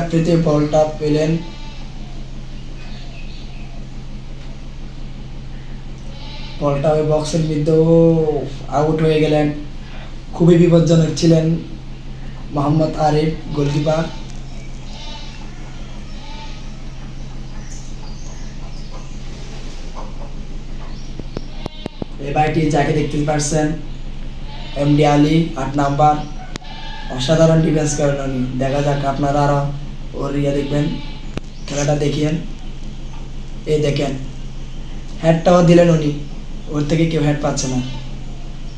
আফ্রিদি বলটা পেলেন। বলটা ওই বক্সের মধ্যেও আউট হয়ে গেলেন। খুবই বিপজ্জনক ছিলেন মোহাম্মদ আরিফ গোলকিপার এই বাড়িটি যাকে দেখতে পারছেন এমডি আলী, আট নাম্বার। অসাধারণ ডিফেন্স করেন উনি। দেখা যাক আপনারা আরও ওর ইয়ে দেখবেন, খেলাটা দেখিয়েন। এই দেখেন হ্যাডটাও দিলেন উনি। ওর থেকে কেউ হ্যাড পাচ্ছে না।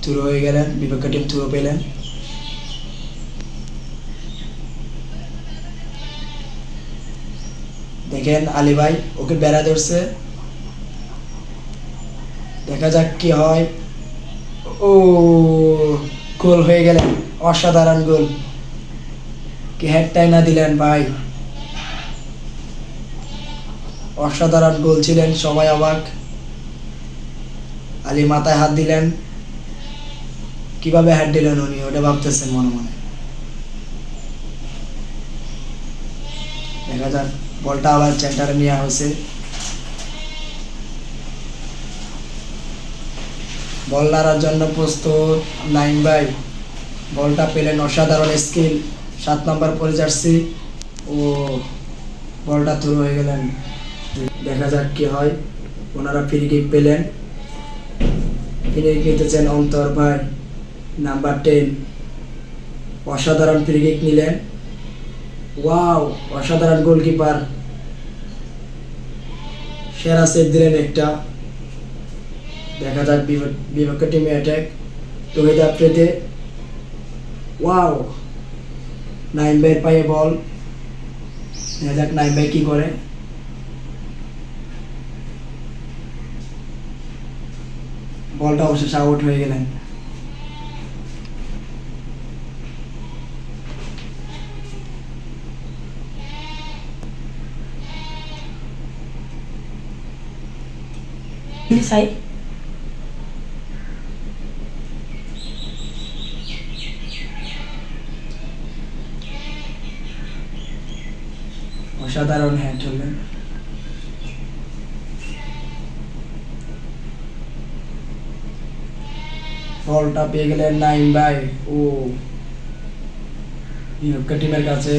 থ্রো হয়ে গেলেন, বিপক্ষ টিম থ্রো পেলেন। দেখেন আলী ভাই, ওকে বেড়া ধরছে। দেখা যাক কি হয়। ও, গোল হয়ে গেলেন। অসাধারণ গোল। কি হেডটাই না দিলেন ভাই। অসাধারণ গোল ছিলেন সবাই অবাক। আলী মাথায় হাত দিলেন। কীভাবে হেড দিলেন উনি, ওটা ভাবতেছেন মনে মনে। দেখা যাক, বলটা আবার সেন্টারে নেওয়া হয়েছে। বল নাড়ার জন্য প্রস্তুত নাইন বাই বলটা পেলেন অসাধারণ স্কিল, সাত নম্বর পরে জার্সি, ও বলটা থ্রু হয়ে গেলেন। দেখা যাক কি হয়। ওনারা ফ্রি কিক পেলেন। ফ্রি কিক নিতেছেন অন্তর ভাই নাম্বার টেন অসাধারণ ফ্রি কিক নিলেন। ওয়াও অসাধারণ গোলকিপার সেরা সেভ দিলেন একটা। দেখা যাক বিপক্ষ টিমে অ্যাটাক তহিদ আফ্রিদি ওয়াও নাইম ভাইয়ের পায়ে বল দেখা যাক নাইম ভাই কি করে। বলটা অবশেষে আউট হয়ে গেলেন। সাই অসাধারণ হ্যাট হলেন বলটা পেয়ে গেলেন নাইম ভাই। ও। টিমের কাছে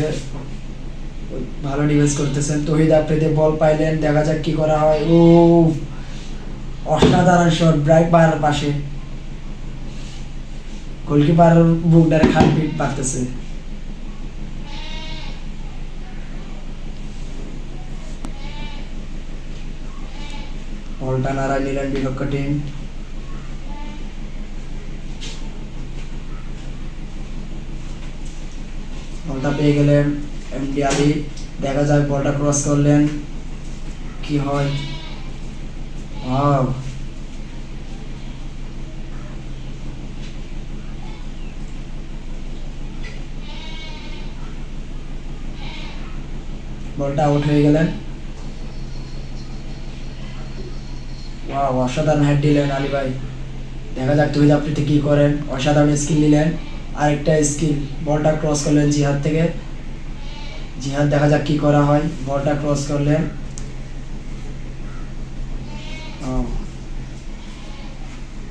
ভালো ডিফেন্স করতেছেন। তহিদ আফ্রিদি বল পাইলেন, দেখা যাক কি করা হয়। ও, অসাধারণ শট, ব্রাইট বার পাশে। গোলকিপার বুকডারে খাট পিট পারতেছে। বলটা নাড়ায় নিলেন বিপক্ষ টিম বলটা পেয়ে গেলেন এমডি আলী দেখা যাক বলটা ক্রস করলেন। কি হয়? ওয়াও বলটা আউট হয়ে গেলেন। ওয়াও অসাধারণ হেড দিলেন আলী ভাই। দেখা যাক তুই আপনি কি করেন। অসাধারণ স্কিল নিলেন। আরেকটা স্কিল বলটা ক্রস করলেন জিহাদ থেকে। জিহাদ, দেখা যাক কি করা হয়। বলটা ক্রস করলেন।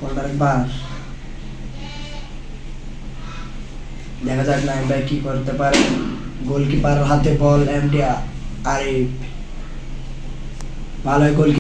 বলটা দেখা যাক নাইম ভাই কি করতে পারে। গোলকিপার হাতে বল এমডি আরিফ। ভালো গোল